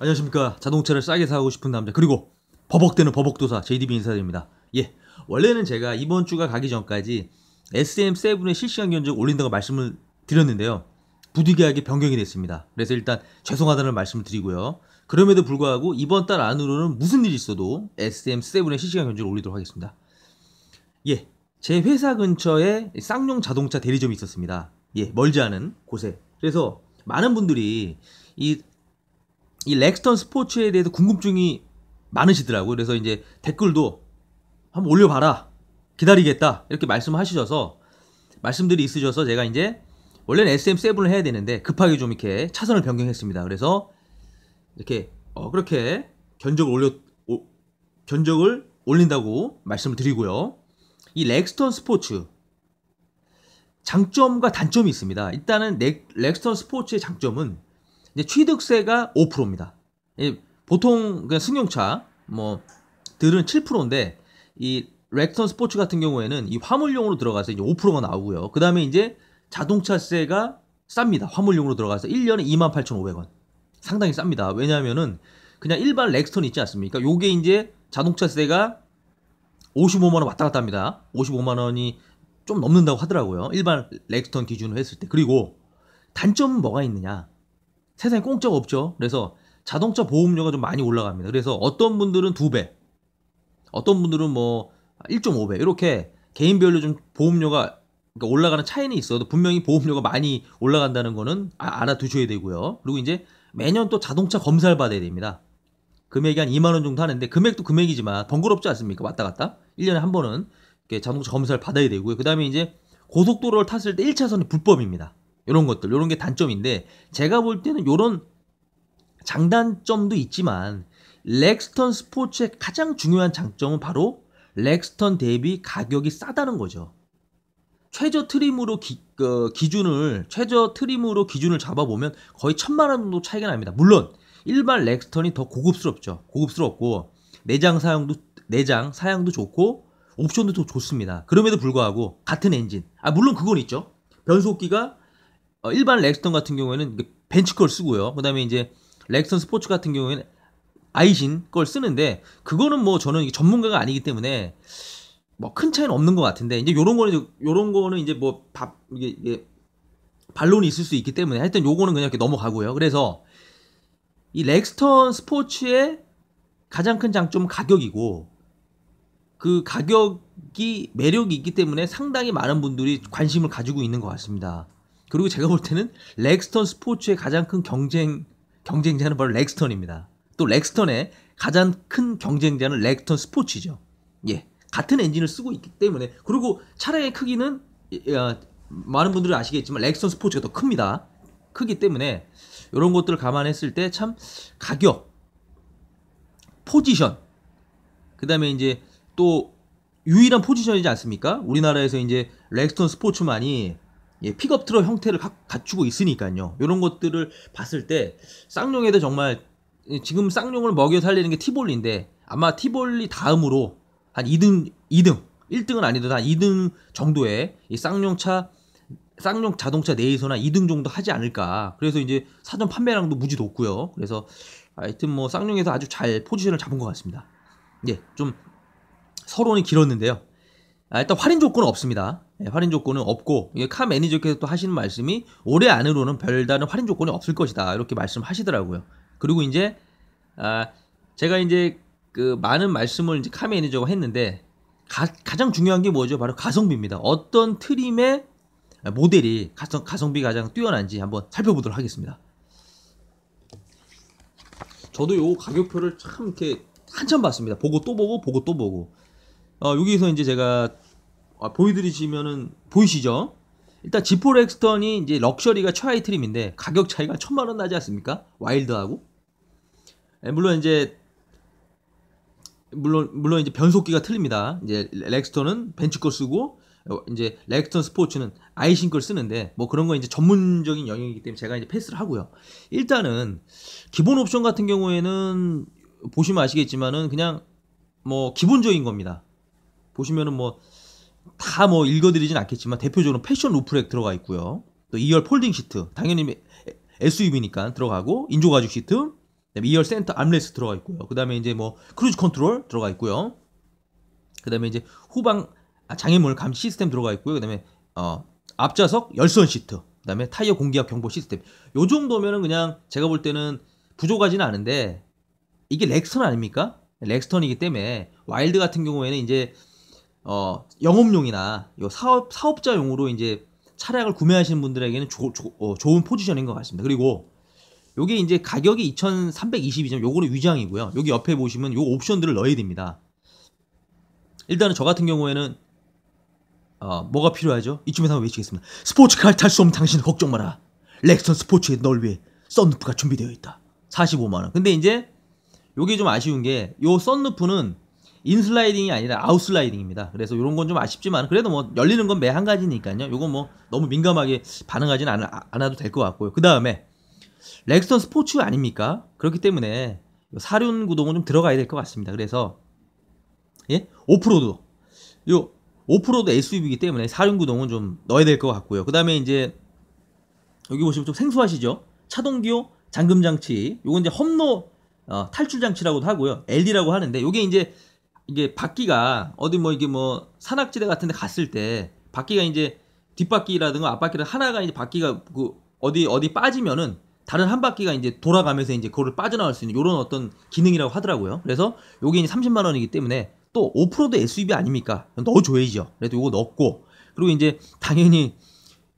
안녕하십니까. 자동차를 싸게 사고 싶은 남자 그리고 버벅대는 버벅도사 JDB 인사드립니다. 예 원래는 제가 이번 주가 가기 전까지 SM7의 실시간 견적 올린다고 말씀을 드렸는데요. 부득이하게 변경이 됐습니다. 그래서 일단 죄송하다는 말씀을 드리고요. 그럼에도 불구하고 이번 달 안으로는 무슨 일이 있어도 SM7의 실시간 견적을 올리도록 하겠습니다. 예 제 회사 근처에 쌍용 자동차 대리점이 있었습니다. 예 멀지 않은 곳에. 그래서 많은 분들이 이 이 렉스턴 스포츠에 대해서 궁금증이 많으시더라고요. 그래서 이제 댓글도 한번 올려봐라. 기다리겠다. 이렇게 말씀하시셔서 말씀들이 있으셔서 제가 이제 원래는 SM7을 해야 되는데 급하게 좀 이렇게 차선을 변경했습니다. 그래서 이렇게 어 그렇게 견적을 올려 오, 견적을 올린다고 말씀을 드리고요. 이 렉스턴 스포츠 장점과 단점이 있습니다. 일단은 렉, 렉스턴 스포츠의 장점은 이제 취득세가 5%입니다. 보통 그냥 승용차 뭐 들은 7%인데 이 렉턴 스포츠 같은 경우에는 이 화물용으로 들어가서 이제 5%가 나오고요. 그 다음에 이제 자동차세가 쌉니다. 화물용으로 들어가서 1년에 28,500원. 상당히 쌉니다. 왜냐하면은 그냥 일반 렉스턴 있지 않습니까? 요게 이제 자동차세가 55만원 왔다 갔다 합니다. 55만원이 좀 넘는다고 하더라고요. 일반 렉스턴 기준으로 했을 때. 그리고 단점은 뭐가 있느냐? 세상에 공짜가 없죠. 그래서 자동차 보험료가 좀 많이 올라갑니다. 그래서 어떤 분들은 2배, 어떤 분들은 뭐 1.5배 이렇게 개인별로 좀 보험료가 그러니까 올라가는 차이는 있어도 분명히 보험료가 많이 올라간다는 거는 아, 알아두셔야 되고요. 그리고 이제 매년 또 자동차 검사를 받아야 됩니다. 금액이 한 2만 원 정도 하는데 금액도 금액이지만 번거롭지 않습니까? 왔다 갔다. 1년에 한 번은 자동차 검사를 받아야 되고요. 그다음에 이제 고속도로를 탔을 때 1차선이 불법입니다. 이런 것들, 이런 게 단점인데 제가 볼 때는 이런 장단점도 있지만 렉스턴 스포츠의 가장 중요한 장점은 바로 렉스턴 대비 가격이 싸다는 거죠. 최저 트림으로 기, 그, 기준을 최저 트림으로 기준을 잡아보면 거의 천만 원 정도 차이가 납니다. 물론 일반 렉스턴이 더 고급스럽죠. 고급스럽고 내장 사양도 내장 사양도 좋고 옵션도 더 좋습니다. 그럼에도 불구하고 같은 엔진. 아 물론 그건 있죠. 변속기가 어, 일반 렉스턴 같은 경우에는 벤치 걸 쓰고요. 그다음에 이제 렉스턴 스포츠 같은 경우에는 아이신 걸 쓰는데 그거는 뭐 저는 전문가가 아니기 때문에 뭐 큰 차이는 없는 것 같은데 이제 요런 거는 요런 거는 이제 뭐 밥 이게, 이게 반론이 있을 수 있기 때문에 하여튼 요거는 그냥 이렇게 넘어가고요. 그래서 이 렉스턴 스포츠의 가장 큰 장점은 가격이고 그 가격이 매력이 있기 때문에 상당히 많은 분들이 관심을 가지고 있는 것 같습니다. 그리고 제가 볼 때는 렉스턴 스포츠의 가장 큰 경쟁 경쟁자는 바로 렉스턴입니다. 또 렉스턴의 가장 큰 경쟁자는 렉스턴 스포츠죠. 예. 같은 엔진을 쓰고 있기 때문에 그리고 차량의 크기는 어, 많은 분들이 아시겠지만 렉스턴 스포츠가 더 큽니다. 크기 때문에 이런 것들을 감안했을 때 참 가격, 포지션, 그 다음에 이제 또 유일한 포지션이지 않습니까? 우리나라에서 이제 렉스턴 스포츠만이 예, 픽업 트럭 형태를 가, 갖추고 있으니까요. 이런 것들을 봤을 때 쌍용에도 정말 지금 쌍용을 먹여 살리는 게 티볼리인데 아마 티볼리 다음으로 한 2등, 2등, 1등은 아니더라도 한 2등 정도의 이 쌍용차 쌍용 자동차 내에서나 2등 정도 하지 않을까. 그래서 이제 사전 판매량도 무지 높고요. 그래서 하여튼 뭐 쌍용에서 아주 잘 포지션을 잡은 것 같습니다. 예, 좀 서론이 길었는데요. 아, 일단 할인 조건은 없습니다. 예, 할인 조건은 없고 카 매니저께서 또 하시는 말씀이 올해 안으로는 별다른 할인 조건이 없을 것이다 이렇게 말씀하시더라고요. 그리고 이제 아, 제가 이제 그 많은 말씀을 이제 카 매니저가 했는데 가, 장 중요한 게 뭐죠? 바로 가성비입니다. 어떤 트림의 모델이 가성, 가성비 가장 뛰어난지 한번 살펴보도록 하겠습니다. 저도 요 가격표를 참 이렇게 한참 봤습니다. 보고 또 보고 보고 또 보고 어, 여기서 이제 제가 아, 보여드리시면은 보이시죠? 일단 지포 렉스턴이 이제 럭셔리가 최하위 트림인데 가격 차이가 천만 원 나지 않습니까? 와일드하고 예, 물론 이제 물론 물론 이제 변속기가 틀립니다. 이제 렉스턴은 벤츠 거 쓰고 어, 이제 렉스턴 스포츠는 아이신 걸 쓰는데 뭐 그런 건 이제 전문적인 영역이기 때문에 제가 이제 패스를 하고요. 일단은 기본 옵션 같은 경우에는 보시면 아시겠지만은 그냥 뭐 기본적인 겁니다. 보시면은 뭐다뭐 읽어드리진 않겠지만 대표적으로 패션 루프렉 들어가 있고요. 또 2열 폴딩 시트 당연히 SUV니까 들어가고 인조 가죽 시트 그다음에 2열 센터 암레스 들어가 있고요. 그다음에 이제 뭐 크루즈 컨트롤 들어가 있고요. 그다음에 이제 후방 아, 장애물 감지 시스템 들어가 있고요. 그다음에 어, 앞좌석 열선 시트. 그다음에 타이어 공기압 경보 시스템. 요 정도면은 그냥 제가 볼 때는 부족하지는 않은데 이게 렉스턴 아닙니까? 렉스턴이기 때문에 와일드 같은 경우에는 이제 어, 영업용이나 요 사업 사업자용으로 이제 차량을 구매하시는 분들에게는 조, 조, 어, 좋은 포지션인 것 같습니다. 그리고 요게 이제 가격이 2,322점, 요거는 위장이고요. 여기 옆에 보시면 요 옵션들을 넣어야 됩니다. 일단은 저 같은 경우에는 어, 뭐가 필요하죠? 이쯤에서 한번 외치겠습니다. 스포츠카를 탈 수 없는 당신 걱정 마라. 렉선 스포츠의 널 위해 썬루프가 준비되어 있다. 45만 원. 근데 이제 요게 좀 아쉬운 게 요 썬루프는 인슬라이딩이 아니라 아웃슬라이딩입니다. 그래서 이런 건 좀 아쉽지만 그래도 뭐 열리는 건 매 한 가지니까요. 요건 뭐 너무 민감하게 반응하지는 않, 않아도 될 것 같고요. 그 다음에 렉스턴 스포츠 아닙니까? 그렇기 때문에 사륜 구동은 좀 들어가야 될 것 같습니다. 그래서 예 오프로드 요 오프로드 SUV이기 때문에 사륜 구동은 좀 넣어야 될 것 같고요. 그 다음에 이제 여기 보시면 좀 생소하시죠? 차동 기호 잠금 장치 요건 이제 험로 어, 탈출 장치라고도 하고요. LD라고 하는데 요게 이제 이게 바퀴가 어디 뭐 이게 뭐 산악지대 같은 데 갔을 때 바퀴가 이제 뒷바퀴라든가 앞바퀴를 하나가 이제 바퀴가 그 어디 어디 빠지면은 다른 한 바퀴가 이제 돌아가면서 이제 그거를 빠져나갈 수 있는 이런 어떤 기능이라고 하더라고요. 그래서 요게 이제 30만 원이기 때문에 또 오프로드 SUV 아닙니까? 넣어줘야죠. 그래도 요거 넣었고 그리고 이제 당연히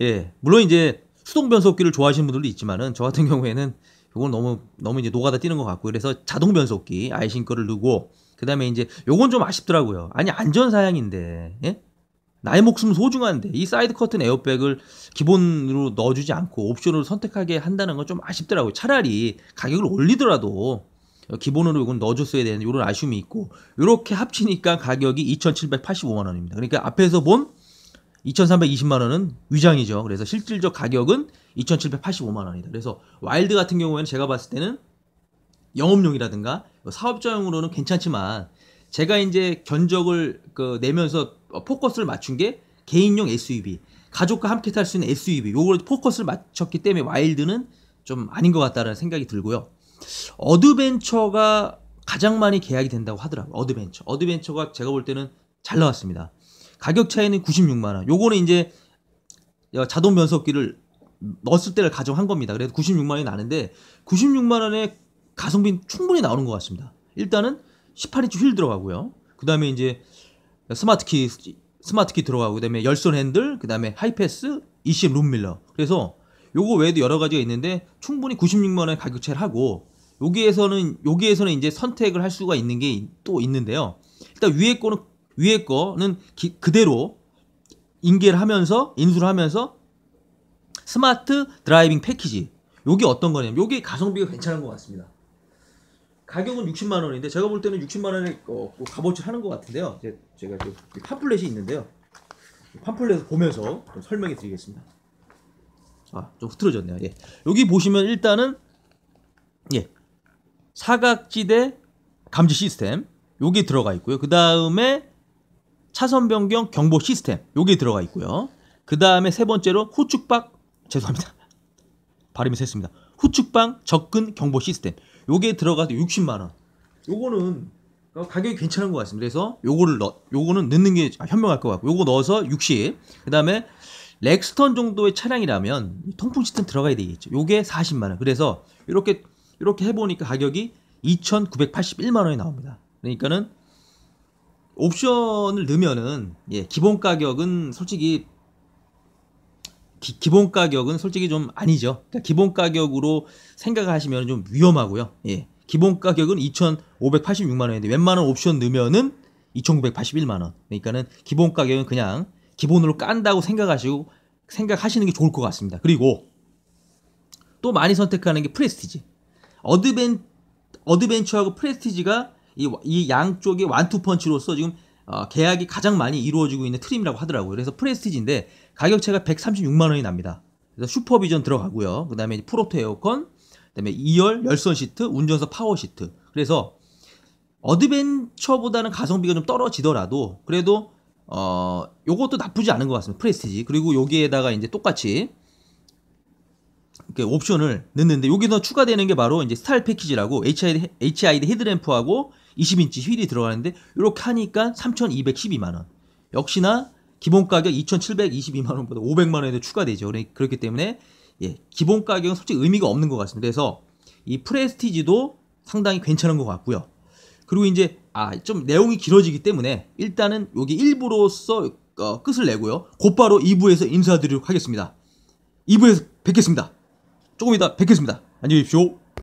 예 물론 이제 수동 변속기를 좋아하시는 분들도 있지만은 저 같은 경우에는 요건 너무 너무 이제 노가다 뛰는 것 같고 그래서 자동 변속기 아이신 거를 넣고 그다음에 이제 요건 좀 아쉽더라고요. 아니 안전 사양인데 예? 나의 목숨 소중한데 이 사이드 커튼 에어백을 기본으로 넣어주지 않고 옵션으로 선택하게 한다는 건 좀 아쉽더라고요. 차라리 가격을 올리더라도 기본으로 이건 넣어줬어야 되는 이런 아쉬움이 있고 이렇게 합치니까 가격이 2,785만 원입니다. 그러니까 앞에서 본 2,320만 원은 위장이죠. 그래서 실질적 가격은 2,785만 원이다. 그래서 와일드 같은 경우에는 제가 봤을 때는 영업용이라든가 사업자용으로는 괜찮지만 제가 이제 견적을 그 내면서 포커스를 맞춘 게 개인용 SUV, 가족과 함께 탈 수 있는 SUV, 요걸 포커스를 맞췄기 때문에 와일드는 좀 아닌 것 같다는 생각이 들고요. 어드벤처가 가장 많이 계약이 된다고 하더라고요. 어드벤처. 어드벤처가 제가 볼 때는 잘 나왔습니다. 가격 차이는 96만 원. 요거는 이제 자동 변속기를 넣었을 때를 가정한 겁니다. 그래서 96만 원이 나는데 96만 원에 가성비 충분히 나오는 것 같습니다. 일단은 18인치 휠 들어가고요. 그 다음에 이제 스마트 키, 스마트 키 들어가고, 그 다음에 열선 핸들, 그 다음에 하이패스, ECM 룸밀러. 그래서 요거 외에도 여러 가지가 있는데 충분히 96만원 가격 차를 하고, 여기에서는, 여기에서는 이제 선택을 할 수가 있는 게 또 있는데요. 일단 위에 거는, 위에 거는 기, 그대로 인계를 하면서, 인수를 하면서 스마트 드라이빙 패키지. 요게 어떤 거냐면, 요게 가성비가 괜찮은 것 같습니다. 가격은 60만 원인데 제가 볼 때는 60만 원에 어, 뭐 값어치 하는 것 같은데요. 제가 팜플렛이 있는데요. 팜플렛을 보면서 좀 설명해 드리겠습니다. 아, 좀 흐트러졌네요. 예. 여기 보시면 일단은 예. 사각지대 감지 시스템 요게 들어가 있고요. 그 다음에 차선 변경 경보 시스템 요게 들어가 있고요. 그 다음에 세 번째로 후측방 죄송합니다. 발음이 셌습니다. 후측방 접근 경보 시스템 요게 들어가서 60만 원. 요거는 가격이 괜찮은 것 같습니다. 그래서 요거를 넣, 요거는 넣는 게 현명할 것 같고, 요거 넣어서 60. 그 다음에 렉스턴 정도의 차량이라면 통풍 시스템 들어가야 되겠죠. 요게 40만 원. 그래서 이렇게 이렇게 해보니까 가격이 2,981만 원이 나옵니다. 그러니까는 옵션을 넣으면은 예, 기본 가격은 솔직히 기, 본 가격은 솔직히 좀 아니죠. 그러니까 기본 가격으로 생각하시면 좀 위험하고요. 예. 기본 가격은 2,586만 원인데 웬만한 옵션 넣으면은 2,981만 원. 그러니까는 기본 가격은 그냥 기본으로 깐다고 생각하시고 생각하시는 게 좋을 것 같습니다. 그리고 또 많이 선택하는 게 프레스티지. 어드벤 어드벤처하고 프레스티지가 이, 이 양쪽의 완투 펀치로서 지금 어, 계약이 가장 많이 이루어지고 있는 트림이라고 하더라고요. 그래서 프레스티지인데 가격차가 136만 원이 납니다. 그래서 슈퍼비전 들어가고요. 그 다음에 프로토 에어컨, 그 다음에 2열 열선 시트, 운전석 파워 시트. 그래서 어드벤처보다는 가성비가 좀 떨어지더라도 그래도 어 요것도 나쁘지 않은 것 같습니다. 프레스티지. 그리고 여기에다가 이제 똑같이 이렇게 옵션을 넣는데 여기서 추가되는 게 바로 이제 스타일 패키지라고 HID, HID 헤드램프하고 20인치 휠이 들어가는데 이렇게 하니까 3,212만 원. 역시나 기본 가격 2,722만 원보다 500만 원에도 추가되죠. 그렇기 때문에 예, 기본 가격은 솔직히 의미가 없는 것 같습니다. 그래서 이 프레스티지도 상당히 괜찮은 것 같고요. 그리고 이제 아 좀 내용이 길어지기 때문에 일단은 여기 1부로서 어, 끝을 내고요. 곧바로 2부에서 인사드리도록 하겠습니다. 2부에서 뵙겠습니다. 조금 이따 뵙겠습니다. 안녕히 계십시오.